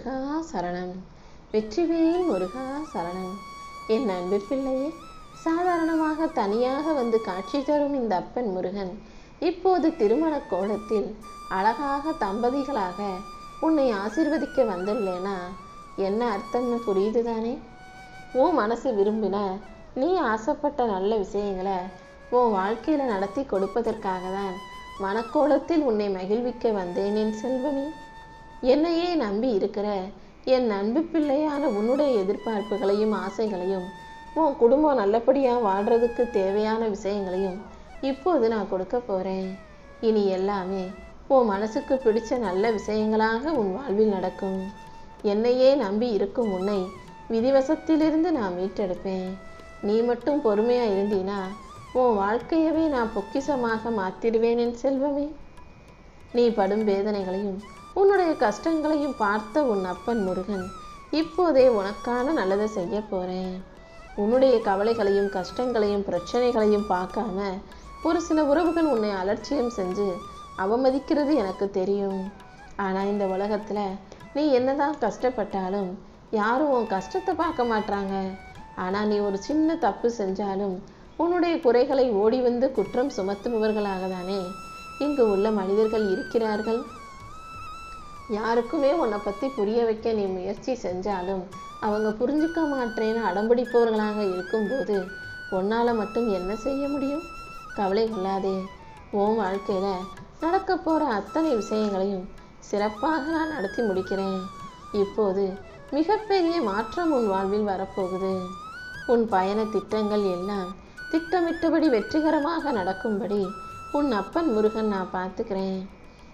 முருகா சரணம். வெற்றிவேல் முருகா சரணம். என் அன்பு பிள்ளையே சாதாரணமாக தனியாக வந்து காட்சி தரும் இந்த அப்பன் முருகன். இப்போது திருமண கோலத்தில் அழகாக தம்பதிகளாக உன்னை ஆசிர்வதிக்க வந்துள்ளேனா? என்ன அர்த்தம்னு புரியுது தானே உன் மனசு விரும்பின நீ ஆசைப்பட்ட நல்ல விஷயங்களை உன் வாழ்க்கையில நடத்தி கொடுப்பதற்காக தான் மனக்கோலத்தில் உன்னை மகிழ்விக்க வந்தேன் என் செல்வமே. என்னையே நம்பி இருக்கிற என் அன்பு பிள்ளையான உன்னுடைய எதிர்பார்ப்புகளையும் ஆசைகளையும் உன் குடும்பம் நல்லபடியாக வாழ்றதுக்கு தேவையான விஷயங்களையும் இப்போது நான் கொடுக்க போகிறேன் இனி எல்லாமே உன் மனசுக்கு பிடிச்ச நல்ல விஷயங்களாக உன் வாழ்வில் நடக்கும். என்னையே நம்பி இருக்கும் உன்னை விதிவசத்திலிருந்து நான் மீட்டெடுப்பேன். நீ மட்டும் பொறுமையாக இருந்தீனா உன் வாழ்க்கையவே நான் பொக்கிஷமாக மாத்திடுவேன் என் செல்வமே. நீ படும் வேதனைகளையும் உன்னுடைய கஷ்டங்களையும் பார்த்த உன் அப்பன் முருகன் இப்போதே உனக்கான நல்லதை செய்ய போகிறேன் உன்னுடைய கவலைகளையும் கஷ்டங்களையும் பிரச்சனைகளையும் பார்க்காம ஒரு சில உறவுகள் உன்னை அலட்சியம் செஞ்சு அவமதிக்கிறது எனக்கு தெரியும். ஆனால் இந்த உலகத்தில் நீ என்னதான் கஷ்டப்பட்டாலும் யாரும் உன் கஷ்டத்தை பார்க்க மாட்டாங்க ஆனால் நீ ஒரு சின்ன தப்பு செஞ்சாலும் உன்னுடைய குறைகளை ஓடி வந்து குற்றம் சுமத்துபவர்களாக தானே இங்கு உள்ள மனிதர்கள் இருக்கிறார்கள். யாருக்குமே உன்னை பற்றி புரிய வைக்க நீ முயற்சி செஞ்சாலும் அவங்க புரிஞ்சுக்க மாட்டேன்னு அடம்பிடிப்பவர்களாக இருக்கும்போது உன்னால் மட்டும் என்ன செய்ய முடியும்? கவலை கொள்ளாதே. உன் வாழ்க்கையில் நடக்க போகிற அத்தனை விஷயங்களையும் சிறப்பாக நான் நடத்தி முடிக்கிறேன். இப்போது மிகப்பெரிய மாற்றம் உன் வாழ்வில் வரப்போகுது. உன் பயண திட்டங்கள் எல்லாம் திட்டமிட்டபடி வெற்றிகரமாக நடக்கும்படி உன் அப்பன் முருகன் நான் பார்த்துக்கிறேன்.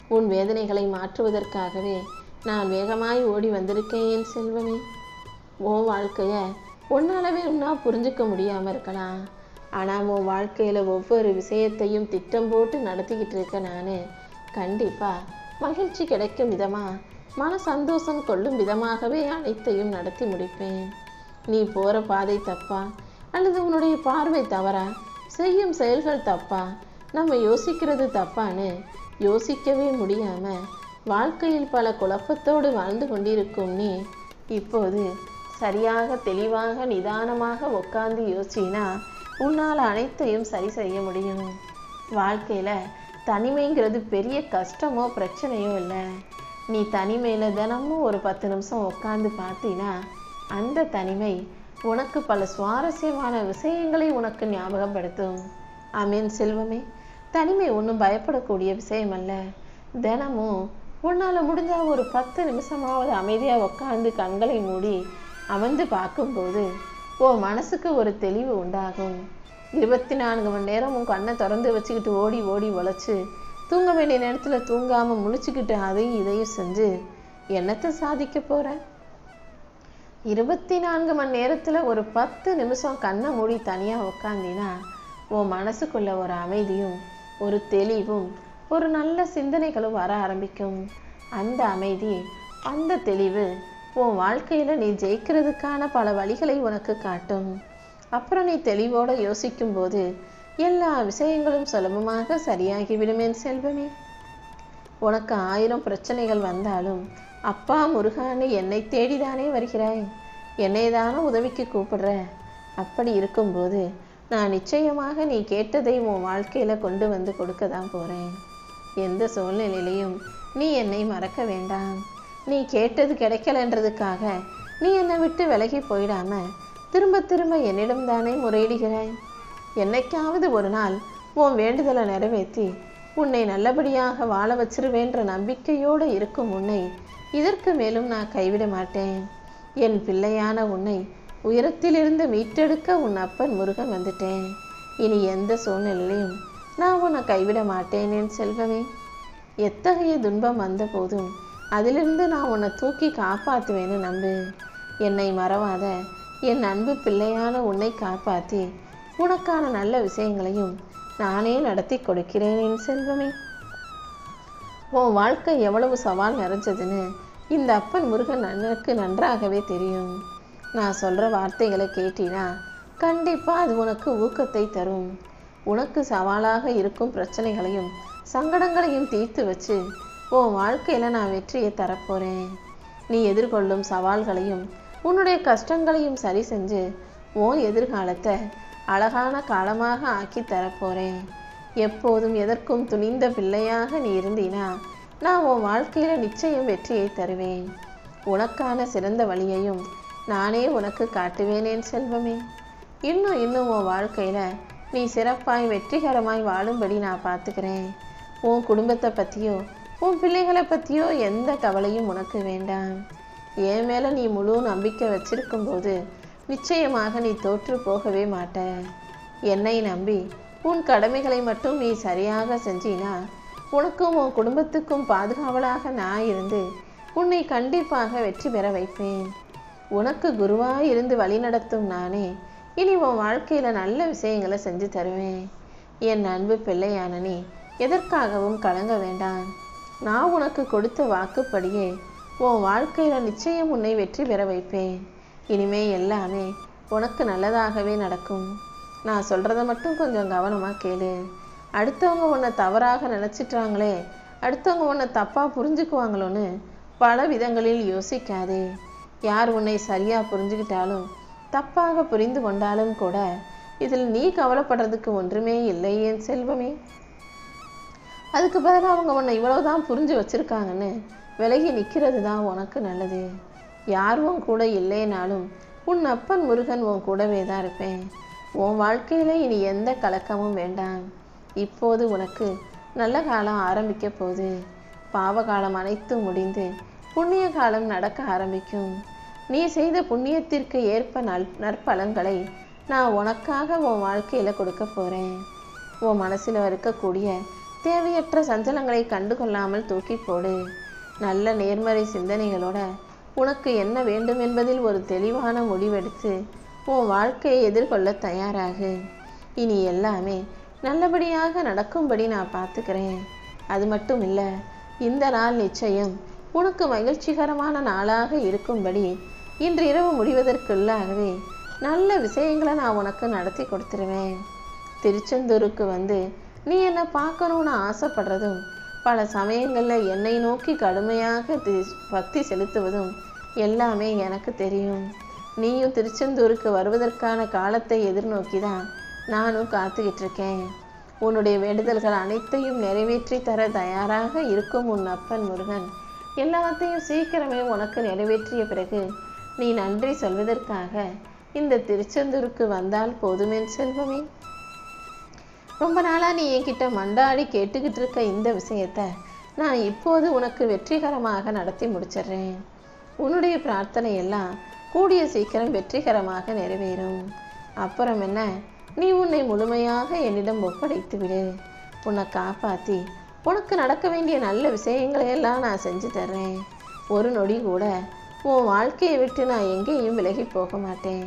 உன் வேதனைகளை மாற்றுவதற்காகவே நான் வேகமாய் ஓடி வந்திருக்கேன் என் செல்வமே. உன் வாழ்க்கைய உன்னாலவே உன்னா புரிஞ்சுக்க முடியாம இருக்கலாம். ஆனால் உன் வாழ்க்கையில் ஒவ்வொரு விஷயத்தையும் திட்டம் போட்டு நடத்திக்கிட்டு இருக்க நான் கண்டிப்பாக மகிழ்ச்சி கிடைக்கும் விதமா மன சந்தோஷம் கொள்ளும் விதமாகவே அனைத்தையும் நடத்தி முடிப்பேன். நீ போகிற பாதை தப்பா அல்லது உன்னுடைய பார்வை தவறா? செய்யும் செயல்கள் தப்பா? நம்ம யோசிக்கிறது தப்பான்னு யோசிக்கவே முடியாம வாழ்க்கையில் பல குழப்பத்தோடு வாழ்ந்து கொண்டிருக்கும் நீ இப்போது சரியாக தெளிவாக நிதானமாக உட்கார்ந்து யோசினா உன்னால் அனைத்தையும் சரி செய்ய முடியும். வாழ்க்கையில் தனிமைங்கிறது பெரிய கஷ்டமோ பிரச்சனையோ இல்லை. நீ தனிமையில் தினமும் ஒரு பத்து நிமிஷம் உட்காந்து பார்த்தீனா அந்த தனிமை உனக்கு பல சுவாரஸ்யமான விஷயங்களை உனக்கு ஞாபகப்படுத்தும். அமீன் செல்வமே. தனிமை ஒன்றும் பயப்படக்கூடிய விஷயம் அல்ல தினமும் உன்னால் முடிஞ்சா ஒரு பத்து நிமிஷமாவது அமைதியாக உட்காந்து கண்களை மூடி அமர்ந்து பார்க்கும்போது உன் மனசுக்கு ஒரு தெளிவு உண்டாகும். இருபத்தி நான்கு மணி நேரம் உன் கண்ணை திறந்து வச்சுக்கிட்டு ஓடி ஓடி உழைச்சி தூங்க வேண்டிய நேரத்தில் தூங்காமல் முழிச்சுக்கிட்டு அதையும் இதையும் செஞ்சு என்னத்தை சாதிக்க போகிற இருபத்தி நான்கு மணி நேரத்தில் ஒரு பத்து நிமிஷம் கண்ணை மூடி தனியாக உக்காந்தினா உன் மனசுக்குள்ள ஒரு அமைதியும் ஒரு தெளிவும் ஒரு நல்ல சிந்தனைகளும் வர ஆரம்பிக்கும். அந்த அமைதி அந்த தெளிவு உன் வாழ்க்கையில் நீ ஜெயிக்கிறதுக்கான பல வழிகளை உனக்கு காட்டும். அப்புறம் நீ தெளிவோடு யோசிக்கும் போது எல்லா விஷயங்களும் சுலபமாக சரியாகிவிடும் என் செல்வமே. உனக்கு ஆயிரம் பிரச்சனைகள் வந்தாலும் அப்பா முருகான்னு என்னை தேடிதானே வருகிறாய். என்னை தானே உதவிக்கு கூப்பிடுற. அப்படி இருக்கும்போது நான் நிச்சயமாக நீ கேட்டதை உன் வாழ்க்கையில் கொண்டு வந்து கொடுக்க தான் போகிறேன் எந்த சூழ்நிலையிலையும் நீ என்னை மறக்க வேண்டாம். நீ கேட்டது கிடைக்கலன்றதுக்காக நீ என்னை விட்டு விலகி போயிடாம திரும்ப திரும்ப என்னிடம் தானே முறையிடுகிறாய். என்னைக்காவது ஒரு நாள் உன் வேண்டுதலை நிறைவேற்றி உன்னை நல்லபடியாக வாழ வச்சிருவேன்ற நம்பிக்கையோடு இருக்கும் உன்னை இதற்கு மேலும் நான் கைவிட மாட்டேன். என் பிள்ளையான உன்னை உயரத்திலிருந்து மீட்டெடுக்க உன் அப்பன் முருகன் வந்துட்டேன். இனி எந்த சூழ்நிலையும் நான் உன்னை கைவிட மாட்டேன் என் செல்வமே. எத்தகைய துன்பம் வந்த போதும் அதிலிருந்து நான் உன்னை தூக்கி காப்பாற்றுவேன்னு நம்பு. என்னை மறவாத என் அன்பு பிள்ளையான உன்னை காப்பாற்றி உனக்கான நல்ல விஷயங்களையும் நானே நடத்தி கொடுக்கிறேன் என் செல்வமே. உன் வாழ்க்கை எவ்வளவு சவால் நிறைஞ்சதுன்னு இந்த அப்பன் முருகன் எனக்கு நன்றாகவே தெரியும். நான் சொல்கிற வார்த்தைகளை கேட்டினா கண்டிப்பாக அது உனக்கு ஊக்கத்தை தரும். உனக்கு சவாலாக இருக்கும் பிரச்சனைகளையும் சங்கடங்களையும் தீர்த்து வச்சு உன் வாழ்க்கையில் நான் வெற்றியை தரப்போகிறேன் நீ எதிர்கொள்ளும் சவால்களையும் உன்னுடைய கஷ்டங்களையும் சரி செஞ்சு உன் எதிர்காலத்தை அழகான காலமாக ஆக்கி தரப்போறேன். எப்போதும் எதற்கும் துணிந்த பிள்ளையாக நீ இருந்தீனா நான் உன் வாழ்க்கையில் நிச்சயம் வெற்றியை தருவேன். உனக்கான சிறந்த வழியையும் நானே உனக்கு காட்டுவேன் என் செல்வமே. இன்னும் இன்னும் உன் வாழ்க்கையில் நீ சிறப்பாய் வெற்றிகரமாய் வாழும்படி நான் பார்த்துக்கிறேன். உன் குடும்பத்தை பற்றியோ உன் பிள்ளைகளை பற்றியோ எந்த கவலையும் உனக்கு வேண்டாம். என் மேலே நீ முழு நம்பிக்கை வச்சிருக்கும் போது நிச்சயமாக நீ தோற்று போகவே மாட்ட. என்னை நம்பி உன் கடமைகளை மட்டும் நீ சரியாக செஞ்சினா உனக்கும் உன் குடும்பத்துக்கும் பாதுகாவலாக நான் இருந்து உன்னை கண்டிப்பாக வெற்றி பெற வைப்பேன். உனக்கு குருவாக இருந்து வழி நடத்தும் நானே. இனி உன் வாழ்க்கையில் நல்ல விஷயங்களை செஞ்சு தருவேன். என் அன்பு பிள்ளையானனே எதற்காகவும் கலங்க வேண்டாம். நான் உனக்கு கொடுத்த வாக்குப்படியே உன் வாழ்க்கையில் நிச்சயம் உன்னை வெற்றி பெற வைப்பேன். இனிமே எல்லாமே உனக்கு நல்லதாகவே நடக்கும். நான் சொல்கிறத மட்டும் கொஞ்சம் கவனமாக கேளு. அடுத்தவங்க உன்னை தவறாக நினச்சிட்றாங்களே அடுத்தவங்க உன்னை தப்பாக புரிஞ்சுக்குவாங்களோன்னு பல விதங்களில் யோசிக்காதே. யார் உன்னை சரியா புரிஞ்சுக்கிட்டாலும் தப்பாக புரிந்து கொண்டாலும் கூட இதில் நீ கவலைப்படுறதுக்கு ஒன்றுமே இல்லை என் செல்வமே? அதுக்கு பதிலாக அவங்க உன்னை இவ்வளவுதான் புரிஞ்சு வச்சிருக்காங்கன்னு விலகி நிற்கிறது தான் உனக்கு நல்லது. யார் உன் கூட இல்லைனாலும் உன் அப்பன் முருகன் உன் கூடவே தான் இருப்பேன். உன் வாழ்க்கையில் இனி எந்த கலக்கமும் வேண்டாம். இப்போது உனக்கு நல்ல காலம் ஆரம்பிக்க போகுது. பாவகாலம் அனைத்தும் முடிந்து புண்ணிய காலம் நடக்க ஆரம்பிக்கும். நீ செய்த புண்ணியத்திற்கு ஏற்ப நல் நற்பலன்களை நான் உனக்காக உன் வாழ்க்கையில் கொடுக்க போகிறேன் உன் மனசில் இருக்கக்கூடிய தேவையற்ற சஞ்சலங்களை கண்டுகொள்ளாமல் தூக்கி போடு. நல்ல நேர்மறை சிந்தனைகளோட உனக்கு என்ன வேண்டும் என்பதில் ஒரு தெளிவான முடிவெடுத்து உன் வாழ்க்கையை எதிர்கொள்ள தயாராகு. இனி எல்லாமே நல்லபடியாக நடக்கும்படி நான் பார்த்துக்கிறேன். அது மட்டும் இல்லை இந்த நாள் நிச்சயம் உனக்கு மகிழ்ச்சிகரமான நாளாக இருக்கும்படி இன்று இரவு முடிவதற்குள்ளாகவே நல்ல விஷயங்களை நான் உனக்கு நடத்தி கொடுத்துருவேன். திருச்செந்தூருக்கு வந்து நீ என்னை பார்க்கணும்னு ஆசைப்படுறதும் பல சமயங்களில் என்னை நோக்கி கடுமையாக தி- பக்தி செலுத்துவதும் எல்லாமே எனக்கு தெரியும். நீயும் திருச்செந்தூருக்கு வருவதற்கான காலத்தை எதிர்நோக்கி தான் நானும் காத்துக்கிட்டு இருக்கேன் உன்னுடைய வேண்டுதல்கள் அனைத்தையும் நிறைவேற்றி தர தயாராக இருக்கும் உன் அப்பன் முருகன் எல்லாத்தையும் சீக்கிரமே உனக்கு நிறைவேற்றிய பிறகு நீ நன்றி சொல்வதற்காக இந்த திருச்செந்தூருக்கு வந்தால் போதுமே செல்வமே. ரொம்ப நாளாக நீ என்கிட்ட மண்டாடி கேட்டுக்கிட்டு இருக்க இந்த விஷயத்த நான் இப்போது உனக்கு வெற்றிகரமாக நடத்தி முடிச்சிடுறேன். உன்னுடைய பிரார்த்தனை எல்லாம் கூடிய சீக்கிரம் வெற்றிகரமாக நிறைவேறும். அப்புறம் என்ன? நீ உன்னை முழுமையாக என்னிடம் ஒப்படைத்து விடு உன்னை காப்பாற்றி உனக்கு நடக்க வேண்டிய நல்ல விஷயங்களையெல்லாம் நான் செஞ்சு தர்றேன். ஒரு நொடி கூட உன் வாழ்க்கையை விட்டு நான் எங்கேயும் விலகி போக மாட்டேன்.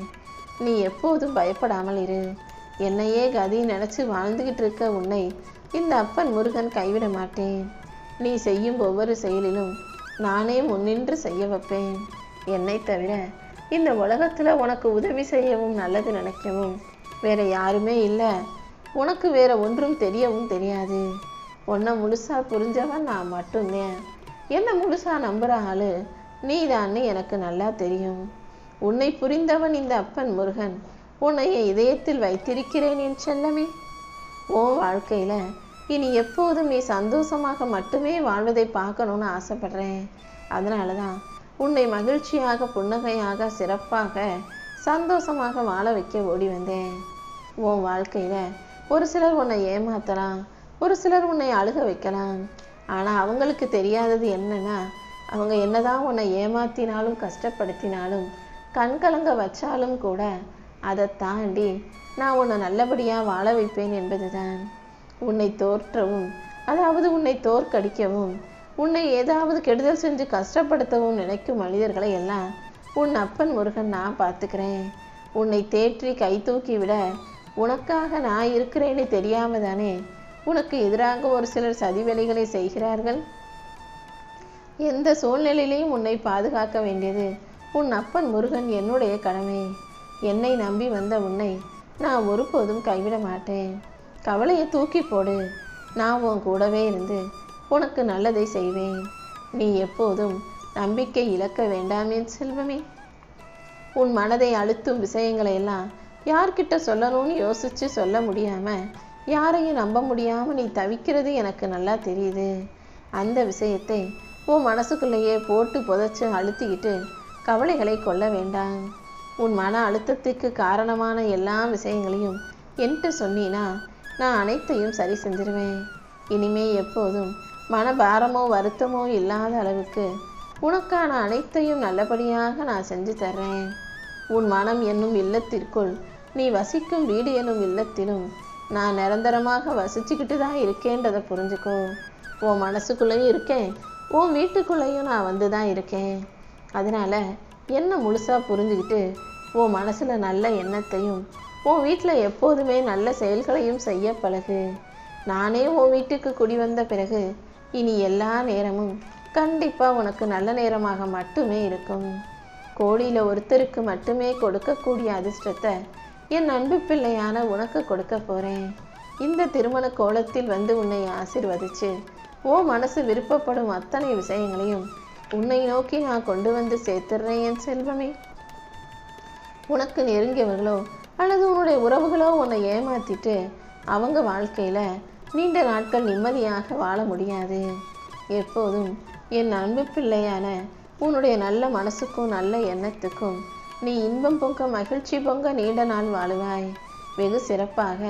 நீ எப்போதும் பயப்படாமல் இரு. என்னையே கதி நினச்சி வாழ்ந்துக்கிட்டு இருக்க உன்னை இந்த அப்பன் முருகன் கைவிட மாட்டேன். நீ செய்யும் ஒவ்வொரு செயலிலும் நானே முன்னின்று செய்ய வைப்பேன். என்னை தவிர இந்த உலகத்தில் உனக்கு உதவி செய்யவும் நல்லது நினைக்கவும் வேற யாருமே இல்லை. உனக்கு வேற ஒன்றும் தெரியவும் தெரியாது. உன்னை முழுசா புரிஞ்சவன் நான் மட்டும்தான் என்னை முழுசா நம்புகிற ஆளு நீதான்னு எனக்கு நல்லா தெரியும். உன்னை புரிந்தவன் இந்த அப்பன் முருகன். உன்னை என் இதயத்தில் வைத்திருக்கிறேன் என் செல்லமே. ஓ வாழ்க்கையில் இனி எப்போதும் நீ சந்தோஷமாக மட்டுமே வாழ்வதை பார்க்கணும்னு ஆசைப்படுறேன். அதனால தான் உன்னை மகிழ்ச்சியாக புன்னகையாக சிறப்பாக சந்தோஷமாக வாழ வைக்க ஓடி வந்தேன். உன் வாழ்க்கையில் ஒரு சிலர் உன்னை ஏமாத்தலாம் ஒரு சிலர் உன்னை அழுக வைக்கலாம். ஆனால் அவங்களுக்கு தெரியாதது என்னன்னா அவங்க என்னதான் உன்னை ஏமாத்தினாலும் கஷ்டப்படுத்தினாலும் கண்கலங்க வச்சாலும் கூட அதை தாண்டி நான் உன்னை நல்லபடியாக வாழ வைப்பேன் என்பதுதான். உன்னை தோற்றவும் அதாவது உன்னை தோற்கடிக்கவும் உன்னை ஏதாவது கெடுதல் செஞ்சு கஷ்டப்படுத்தவும் நினைக்கும் மனிதர்களை எல்லாம் உன் அப்பன் முருகன் நான் பார்த்துக்கிறேன். உன்னை தேற்றி கை தூக்கி விட உனக்காக நான் இருக்கிறேன்னு தெரியாம தானே உனக்கு எதிராக ஒரு சிலர் சதிவேலைகளை செய்கிறார்கள். எந்த சூழ்நிலையிலையும் உன்னை பாதுகாக்க வேண்டியது. உன் அப்பன் முருகன் என்னுடைய கடமை. என்னை நம்பி வந்த உன்னை நான் ஒருபோதும் கைவிட மாட்டேன். கவலையை தூக்கி போடு. நான் உன் கூடவே இருந்து உனக்கு நல்லதை செய்வேன். நீ எப்போதும் நம்பிக்கை இழக்க வேண்டாமே செல்வமே. உன் மனதை அழுத்தும் விஷயங்களை எல்லாம் யார்கிட்ட சொல்லணும்னு யோசிச்சு சொல்ல முடியாம யாரையும் நம்ப முடியாமல் நீ தவிக்கிறது எனக்கு நல்லா தெரியுது. அந்த விஷயத்தை உன் மனசுக்குள்ளேயே போட்டு புதைச்சி அழுத்திக்கிட்டு கவலைகளை கொள்ள வேண்டாம். உன் மன அழுத்தத்துக்கு காரணமான எல்லா விஷயங்களையும் என்கிட்ட சொன்னீனா நான் அனைத்தையும் சரி செஞ்சிருவேன். இனிமே எப்போதும் மனபாரமோ வருத்தமோ இல்லாத அளவுக்கு உனக்கான அனைத்தையும் நல்லபடியாக நான் செஞ்சு தர்றேன். உன் மனம் என்னும் இல்லத்திற்குள் நீ வசிக்கும் வீடு என்னும் இல்லத்திலும் நான் நிரந்தரமாக வசிச்சுக்கிட்டு தான் இருக்கேன்றதை புரிஞ்சுக்கோ. உன் மனசுக்குள்ளேயும் இருக்கேன். உன் வீட்டுக்குள்ளேயும் நான் வந்து தான் இருக்கேன். அதனால் என்ன முழுசாக புரிஞ்சுக்கிட்டு உன் மனசில் நல்ல எண்ணத்தையும் உன் வீட்டில் எப்போதுமே நல்ல செயல்களையும் செய்ய பழகு. நானே உன் வீட்டுக்கு குடி வந்த பிறகு இனி எல்லா நேரமும் கண்டிப்பாக உனக்கு நல்ல நேரமாக மட்டுமே இருக்கும். கோடியில் ஒருத்தருக்கு மட்டுமே கொடுக்கக்கூடிய அதிர்ஷ்டத்தை என் அன்பு பிள்ளையான உனக்கு கொடுக்க போகிறேன் இந்த திருமண கோலத்தில் வந்து உன்னை ஆசிர்வதிச்சு ஓ மனசு விருப்பப்படும் அத்தனை விஷயங்களையும் உன்னை நோக்கி நான் கொண்டு வந்து சேர்த்துடுறேன் என் செல்வமே. உனக்கு நெருங்கியவர்களோ அல்லது உன்னுடைய உறவுகளோ உன்னை ஏமாத்திட்டு அவங்க வாழ்க்கையில் நீண்ட நாட்கள் நிம்மதியாக வாழ முடியாது. எப்போதும் என் அன்பு பிள்ளையான உன்னுடைய நல்ல மனசுக்கும் நல்ல எண்ணத்துக்கும் நீ இன்பம் பொங்க மகிழ்ச்சி பொங்க நீண்ட நாள் வாழுவாய். வெகு சிறப்பாக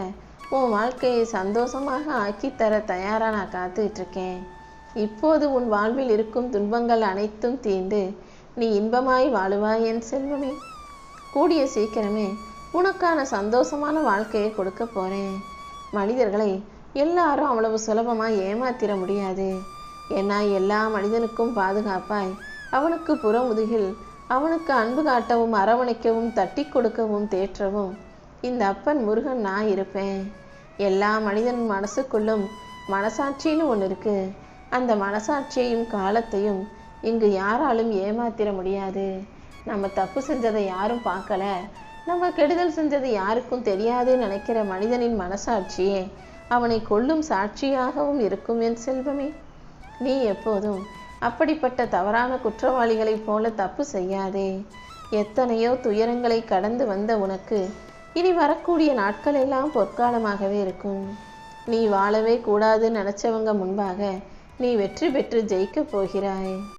உன் வாழ்க்கையை சந்தோஷமாக ஆக்கித்தர தயாராக நான் காத்துக்கிட்டு இருக்கேன் இப்போது உன் வாழ்வில் இருக்கும் துன்பங்கள் அனைத்தும் தீர்ந்து நீ இன்பமாய் வாழுவாய் என் செல்வமே. கூடிய சீக்கிரமே உனக்கான சந்தோஷமான வாழ்க்கையை கொடுக்க போறேன். மனிதர்களை எல்லாரும் அவ்வளவு சுலபமாக ஏமாத்திர முடியாது. ஏன்னா எல்லா மனிதனுக்கும் பாதுகாப்பாய் அவனுக்கு புறமுதுகில் அவனுக்கு அன்பு காட்டவும் அரவணைக்கவும் தட்டி கொடுக்கவும் தேற்றவும் இந்த அப்பன் முருகன் நான் இருப்பேன். எல்லா மனிதன் மனசுக்குள்ளும் மனசாட்சின்னு ஒன்று இருக்கு. அந்த மனசாட்சியையும் காலத்தையும் இங்கு யாராலும் ஏமாத்திர முடியாது. நம்ம தப்பு செஞ்சதை யாரும் பார்க்கல. நம்ம கெடுதல் செஞ்சது யாருக்கும் தெரியாதுன்னு நினைக்கிற மனிதனின் மனசாட்சியே அவனை கொல்லும் சாட்சியாகவும் இருக்கும் என் செல்வமே. நீ எப்போதும் அப்படிப்பட்ட தவறான குற்றவாளிகளைப் போல தப்பு செய்யாதே. எத்தனையோ துயரங்களை கடந்து வந்த உனக்கு இனி வரக்கூடிய நாட்கள் எல்லாம் பொற்காலமாகவே இருக்கும். நீ வாழவே கூடாதுன்னு நினச்சவங்க முன்பாக நீ வெற்றி பெற்று ஜெயிக்கப் போகிறாய்.